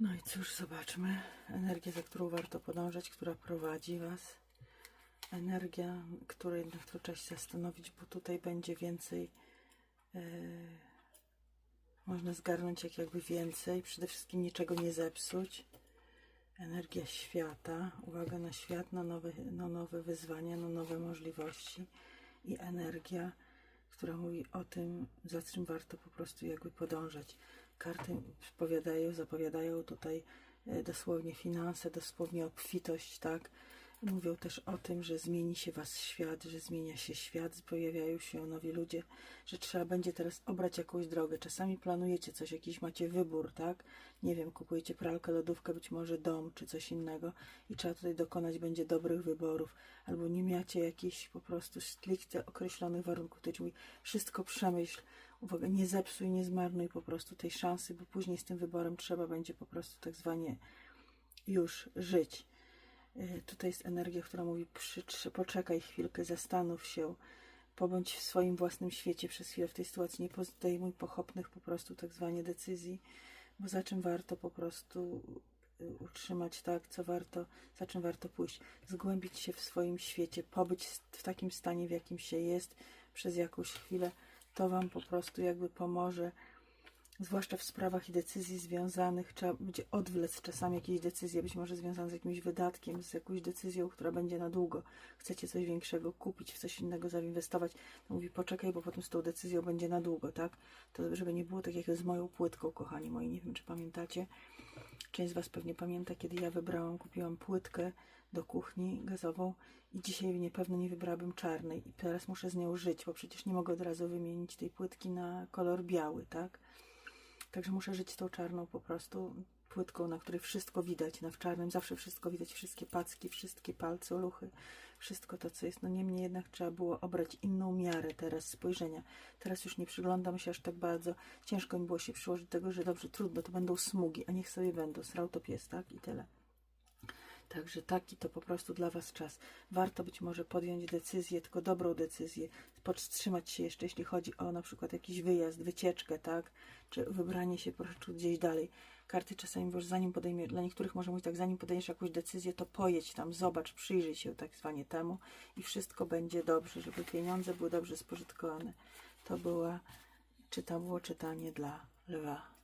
No i cóż, zobaczmy. Energia, za którą warto podążać, która prowadzi Was. Energia, której na którą trzeba się zastanowić, bo tutaj będzie więcej. e, można zgarnąć jak jakby więcej. Przede wszystkim niczego nie zepsuć. Energia świata. Uwaga na świat, na nowe, na nowe wyzwania, na nowe możliwości. I energia, która mówi o tym, za czym warto po prostu jakby podążać. Karty powiadają, zapowiadają tutaj e, dosłownie finanse, dosłownie obfitość, tak? Mówią też o tym, że zmieni się was świat, że zmienia się świat, pojawiają się nowi ludzie, że trzeba będzie teraz obrać jakąś drogę. Czasami planujecie coś, jakiś macie wybór, tak? Nie wiem, kupujecie pralkę, lodówkę, być może dom czy coś innego i trzeba tutaj dokonać będzie dobrych wyborów. Albo nie macie jakichś po prostu stricte określonych warunków. To mówi, wszystko przemyśl, uwaga, nie zepsuj, nie zmarnuj po prostu tej szansy, bo później z tym wyborem trzeba będzie po prostu tak zwanie już żyć. Y, Tutaj jest energia, która mówi: poczekaj chwilkę, zastanów się, pobądź w swoim własnym świecie. Przez chwilę w tej sytuacji, nie podejmuj pochopnych po prostu tak zwanie decyzji, bo za czym warto po prostu y, utrzymać tak, co warto, za czym warto pójść, zgłębić się w swoim świecie, pobyć w takim stanie, w jakim się jest przez jakąś chwilę, to Wam po prostu jakby pomoże zwłaszcza w sprawach i decyzji związanych, trzeba będzie odwlec czasami jakieś decyzje, być może związane z jakimś wydatkiem, z jakąś decyzją, która będzie na długo. Chcecie coś większego kupić, w coś innego zainwestować, to mówi poczekaj, bo potem z tą decyzją będzie na długo, tak? To żeby nie było tak jak z moją płytką, kochani moi, nie wiem czy pamiętacie. Część z Was pewnie pamięta, kiedy ja wybrałam, kupiłam płytkę do kuchni gazową i dzisiaj nie pewno nie wybrałabym czarnej i teraz muszę z nią żyć, bo przecież nie mogę od razu wymienić tej płytki na kolor biały, tak? Także muszę żyć tą czarną po prostu płytką, na której wszystko widać. Na w czarnym zawsze wszystko widać, wszystkie packi, wszystkie palce, luchy, wszystko to, co jest. No niemniej jednak trzeba było obrać inną miarę teraz spojrzenia. Teraz już nie przyglądam się aż tak bardzo. Ciężko mi było się przyłożyć do tego, że dobrze, trudno, to będą smugi, a niech sobie będą. Srał to pies, tak? I tyle. Także taki to po prostu dla Was czas. Warto być może podjąć decyzję, tylko dobrą decyzję, powstrzymać się jeszcze, jeśli chodzi o na przykład jakiś wyjazd, wycieczkę, tak? Czy wybranie się po prostu gdzieś dalej. Karty czasami, bo zanim podejmie, dla niektórych może mówić tak, zanim podejmiesz jakąś decyzję, to pojedź tam, zobacz, przyjrzyj się tak zwanie temu i wszystko będzie dobrze, żeby pieniądze były dobrze spożytkowane. To była, czy to było czytanie dla lwa.